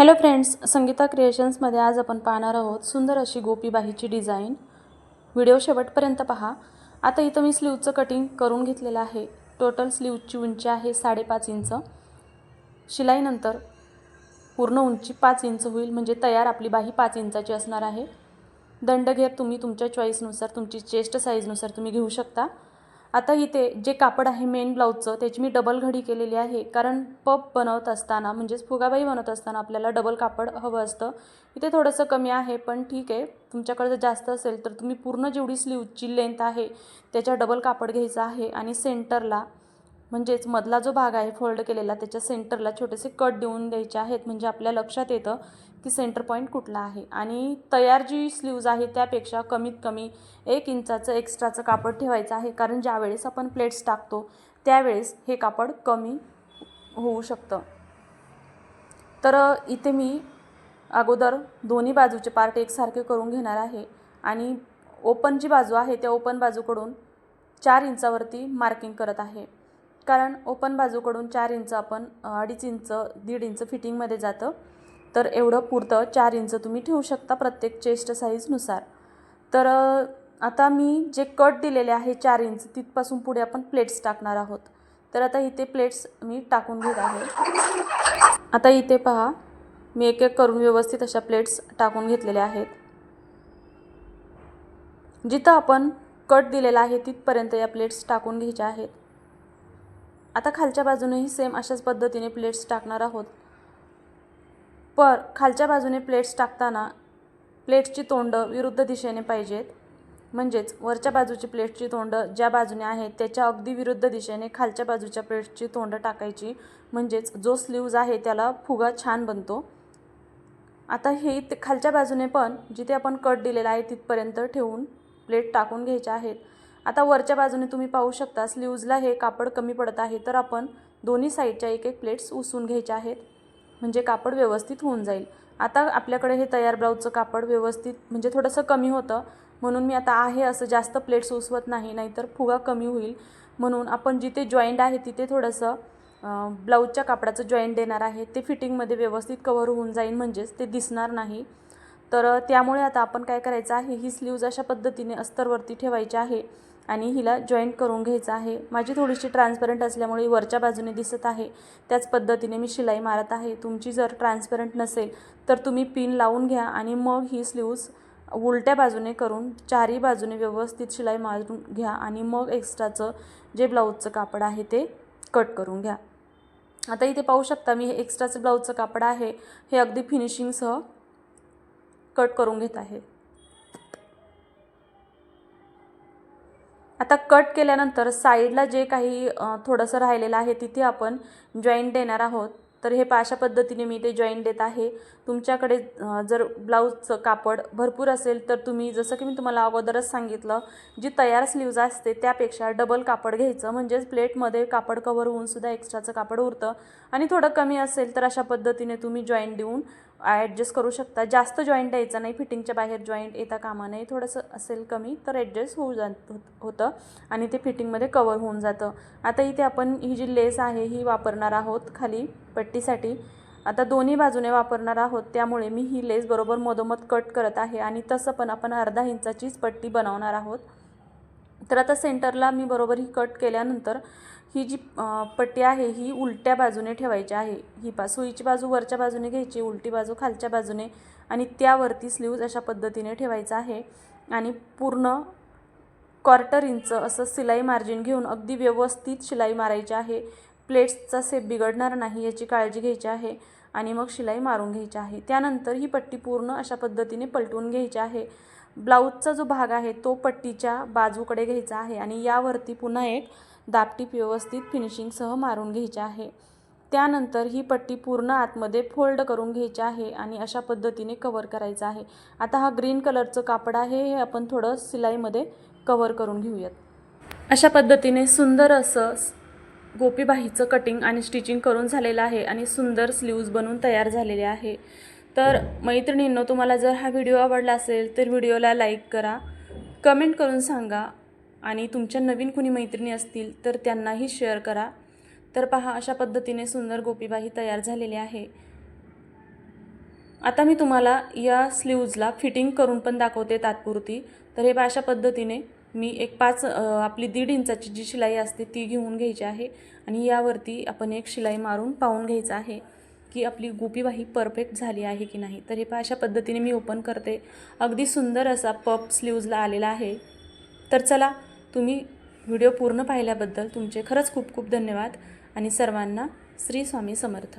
Hello friends Sangeeta क्रिएशन्समध्ये आज आपण पाहणार आहोत सुंदर अशी गोपीबाहीची डिझाईन व्हिडिओ शेवटपर्यंत पहा. आता इथं मी स्लीवचं कटिंग करून घेतलेलं आहे. टोटल स्लीवची उंची आहे साडेपाच इंच. शिलाईनंतर पूर्ण उंची पाच इंच होईल म्हणजे तयार आपली बाही पाच इंचाची असणार आहे. दंडघेर तुम्ही तुमच्या चॉईसनुसार तुमची चेस्ट साईजनुसार तुम्ही घेऊ शकता. आता इथे जे कापड आहे मेन ब्लाऊजचं त्याची मी डबल घडी केलेली आहे. कारण पप बनवत असताना म्हणजेच फुगाबाई बनवत असताना आपल्याला डबल कापड हवं असतं. इथे थोडंसं कमी आहे पण ठीक आहे. तुमच्याकडे जर जास्त असेल तर तुम्ही पूर्ण जेवढी स्लीवची लेंथ आहे त्याच्या डबल कापड घ्यायचं आहे. आणि सेंटरला म्हणजेच मधला जो भाग आहे फोल्ड केलेला त्याच्या सेंटरला छोटेसे कट देऊन द्यायचे आहेत म्हणजे आपल्या लक्षात येतं की सेंटर पॉईंट कुठला आहे. आणि तयार जी स्लीव्ज आहे त्यापेक्षा कमीत कमी एक इंचाचं एक्स्ट्राचं कापड ठेवायचं आहे कारण ज्यावेळेस आपण प्लेट्स टाकतो त्यावेळेस हे कापड कमी होऊ शकतं. तर इथे मी अगोदर दोन्ही बाजूचे पार्ट एकसारखे करून घेणार आहे आणि ओपन जी बाजू आहे त्या ओपन बाजूकडून चार इंचावरती मार्किंग करत आहे. कारण ओपन बाजूकडून चार इंच आपण अडीच इंच दीड इंच फिटिंगमध्ये जातं. तर एवढं पुरतं चार इंच तुम्ही ठेवू शकता प्रत्येक चेस्ट साईजनुसार तर आता मी जे कट दिलेले आहे चार इंच तिथपासून पुढे आपण प्लेट्स टाकणार आहोत. तर आता इथे प्लेट्स मी टाकून घेत आहे. आता इथे पहा मी एक एक करून व्यवस्थित अशा प्लेट्स टाकून घेतलेल्या आहेत. जिथं आपण कट दिलेला आहे तिथपर्यंत या प्लेट्स टाकून घ्यायच्या आहेत. आता खालच्या बाजूनेही सेम अशाच पद्धतीने प्लेट्स टाकणार आहोत. पर खालच्या बाजूने प्लेट्स टाकताना प्लेट्सची तोंड विरुद्ध दिशेने पाहिजेत. म्हणजेच वरच्या बाजूची प्लेट्सची तोंड ज्या बाजूने आहेत त्याच्या अगदी विरुद्ध दिशेने खालच्या बाजूच्या प्लेट्सची तोंड टाकायची. म्हणजेच जो स्लीव्ज आहे त्याला फुगा छान बनतो. आता हे ते खालच्या बाजूने पण जिथे आपण कट दिलेला आहे तिथपर्यंत ठेवून प्लेट टाकून घ्यायच्या आहेत. आता वरच्या बाजूने तुम्ही पाहू शकता स्लीव्जला हे कापड कमी पडत आहे तर आपण दोन्ही साईडच्या एक एक प्लेट्स उसून घ्यायच्या आहेत. म्हणजे कापड व्यवस्थित होऊन जाईल. आता आपल्याकडे हे तयार ब्लाऊजचं कापड व्यवस्थित म्हणजे थोडंसं कमी होतं. म्हणून मी आता आहे असं जास्त प्लेट्स उसवत नाही नाहीतर फुगा कमी होईल. म्हणून आपण जिथे जॉईंट आहे तिथे थोडंसं ब्लाऊजच्या कापडाचं जॉईंट देणार आहे. ते फिटिंगमध्ये व्यवस्थित कवर होऊन जाईल म्हणजेच ते दिसणार नाही. तर त्यामुळे आता आपण काय करायचं आहे? ही स्लीव्ज अशा पद्धतीने अस्तरवरती ठेवायची आहे आणि हिला जॉईंट करून घ्यायचं आहे. माझी थोडीशी ट्रान्सपरंट असल्यामुळे वरच्या बाजूने दिसत आहे. त्याच पद्धतीने मी शिलाई मारत आहे. तुमची जर ट्रान्सपरंट नसेल तर तुम्ही पिन लावून घ्या आणि मग ही स्लीव्ज उलट्या बाजूने करून चारही बाजूने व्यवस्थित शिलाई मारून घ्या आणि मग एक्स्ट्राचं जे ब्लाऊजचं कापड आहे ते कट करून घ्या. आता इथे पाहू शकता मी हे एक्स्ट्राचं ब्लाऊजचं कापड आहे. हे अगदी फिनिशिंगसह कट करून घेत आहे. आता कट केल्यानंतर साईडला जे काही थोडंसं राहिलेलं आहे तिथे आपण जॉईंट देणार आहोत. तर हे अशा पद्धतीने मी ते जॉईंट देत आहे. तुमच्याकडे जर ब्लाऊजचं कापड भरपूर असेल तर तुम्ही जसं की मी तुम्हाला अगोदरच सांगितलं जी तयार स्लीव्ज असते त्यापेक्षा डबल कापड घ्यायचं. म्हणजेच प्लेटमध्ये कापड कवर होऊनसुद्धा एक्स्ट्राचं कापड उरतं. आणि थोडं कमी असेल तर अशा पद्धतीने तुम्ही जॉईंट देऊन ॲडजस्ट करू शकता. जास्त जॉईंट द्यायचं नाही फिटिंगच्या बाहेर जॉईंट येता कामा नाही थोडंसं असेल कमी तर ॲडजस्ट होऊ जात होतं आणि ते फिटिंगमध्ये कवर होऊन जातं. आता इथे आपण ही जी लेस आहे ही वापरणार आहोत खाली पट्टीसाठी. आता दोन्ही बाजूने वापरणार आहोत त्यामुळे मी ही लेस बरोबर मधोमध कट करत आहे आणि तसं पण आपण अर्धा इंचाचीच पट्टी बनवणार आहोत. तर आता सेंटरला मी बरोबर ही कट केल्यानंतर ही जी पट्टी आहे ही उलट्या बाजूने ठेवायची आहे. ही पा सुईची बाजू वरच्या बाजूने घ्यायची उलटी बाजू खालच्या बाजूने आणि त्यावरती स्लीव्ज अशा पद्धतीने ठेवायचं आहे. आणि पूर्ण क्वार्टर इंच असं शिलाई मार्जिन घेऊन अगदी व्यवस्थित शिलाई मारायची आहे. प्लेट्सचा सेप बिघडणार नाही याची काळजी घ्यायची आहे. आणि मग शिलाई मारून घ्यायची आहे. त्यानंतर ही पट्टी पूर्ण अशा पद्धतीने पलटून घ्यायची आहे. ब्लाऊजचा जो भाग आहे तो पट्टीच्या बाजूकडे घ्यायचा आहे आणि यावरती पुन्हा एक दापटीप व्यवस्थित फिनिशिंगसह मारून घ्यायची आहे. त्यानंतर ही पट्टी पूर्ण आतमध्ये फोल्ड करून घ्यायची आहे आणि अशा पद्धतीने कवर करायचं आहे. आता हा ग्रीन कलरचं कापड आहे हे आपण थोडं सिलाईमध्ये कवर करून घेऊयात. अशा पद्धतीने सुंदर असं गोपीबाहीचं कटिंग आणि स्टिचिंग करून झालेलं आहे आणि सुंदर स्लीव्ज बनवून तयार झालेले आहे. तर मैत्रिणींनो तुम्हाला जर हा व्हिडिओ आवडला असेल तर व्हिडिओला लाईक करा कमेंट करून सांगा आणि तुमच्या नवीन कुणी मैत्रिणी असतील तर त्यांनाही शेअर करा. तर पहा अशा पद्धतीने सुंदर गोपीबाही तयार झालेली आहे. आता मी तुम्हाला या स्लीव्जला फिटिंग करून पण दाखवते तात्पुरती. तर हे पहा अशा पद्धतीने मी एक पाच आपली दीड इंचाची जी शिलाई असते ती घेऊन घ्यायची आहे आणि यावरती आपण एक शिलाई मारून पाहून घ्यायचं आहे की आपली गुपीबाही परफेक्ट झाली आहे की नाही. तर हे पहा अशा पद्धतीने मी ओपन करते. अगदी सुंदर असा पप स्लीव्जला आलेला आहे. तर चला तुम्ही व्हिडिओ पूर्ण पाहिल्याबद्दल तुमचे खरंच खूप खूप धन्यवाद आणि सर्वांना श्री स्वामी समर्थ.